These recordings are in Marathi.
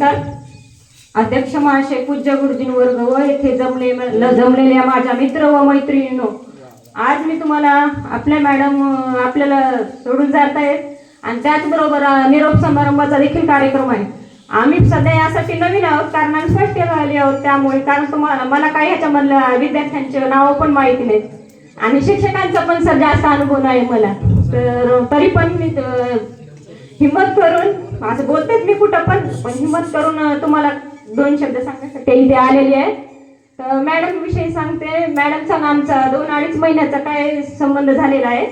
नमस्कार. अध्यक्ष महाशय पूज्य गुरुजीन वर्ग व येथे जमले जमलेल्या माझ्या मित्र व मैत्रिणींनो आज मी तुम्हाला आपल्या मॅडम आपल्याला सोडून जात आहेत आणि त्याचबरोबर निरोप समारंभाचा देखील कार्यक्रम आहे. आम्ही सध्या यासाठी नवीन आहोत कारण आम्ही स्पष्ट इयर आहोत त्यामुळे कारण तुम्हाला मला काही ह्याच्यामधल्या विद्यार्थ्यांचे नावं पण माहिती नाहीत. आणि शिक्षकांचा पण सध्या असा अनुभव नाही मला. तर तरी पण मी हिंमत करून असं बोलतेच मी कुठं पण पण हिंमत करून तुम्हाला दोन शब्द सांगण्यासाठी इथे आलेली आहे. तर मॅडम विषयी सांगते मॅडमचा आमचा दोन अडीच महिन्याचा काय संबंध झालेला आहे.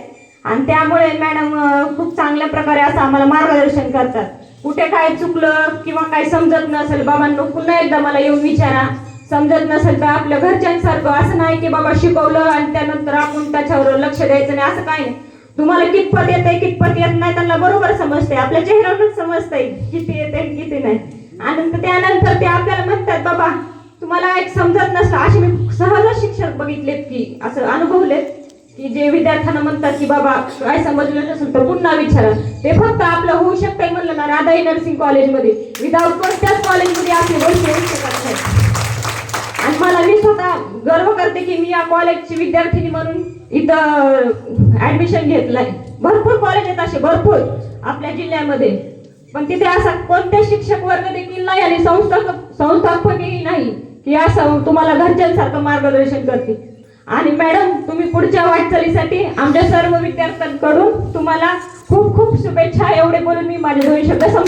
आणि त्यामुळे मॅडम खूप चांगल्या प्रकारे असं आम्हाला मार्गदर्शन करतात. कुठे काय चुकलं किंवा काय समजत नसेल बाबांनो पुन्हा एकदा मला येऊन विचारा. समजत नसेल तर आपल्या घरच्यांसारखं असं नाही की बाबा शिकवलं आणि त्यानंतर आपण त्याच्यावर लक्ष द्यायचं नाही असं काही नाही. तुम्हाला कितपत येते कितपत येत नाही त्यांना बरोबर समजते आपल्या चेहऱ्यावरच समजतंय किती येते किती नाही. आणि त्यानंतर ते आपल्याला म्हणतात बाबा तुम्हाला एक समजत नसलं असे मी सहजच शिक्षक बघितलेत की असं अनुभवलेत की जे विद्यार्थ्यांना म्हणतात की बाबा काय समजलं नसेल तर पुन्हा विचारा. ते फक्त आपलं होऊ शकतंय म्हणलं ना राधाई नर्सिंग कॉलेजमध्ये. विदाऊट कोणत्याच कॉलेजमध्ये आपली गोष्टी होऊ शकत नाही आणि मला मी स्वतः गर्व करते की मी या कॉलेजची विद्यार्थिनी म्हणून इथं ऍडमिशन घेतलंय. भरपूर कॉलेज आहेत असे भरपूर आपल्या जिल्ह्यामध्ये. पण तिथे असा कोणते शिक्षक वर्ग देखील नाही आणि संस्थापक संस्थापकही नाही की असं तुम्हाला घरच्यांसारखं मार्गदर्शन करते आणि मॅडम तुम्ही पुढच्या वाटचालीसाठी आमच्या सर्व विद्यार्थ्यांकडून तुम्हाला खूप खूप शुभेच्छा. एवढे बोलून मी माझे दोन शब्द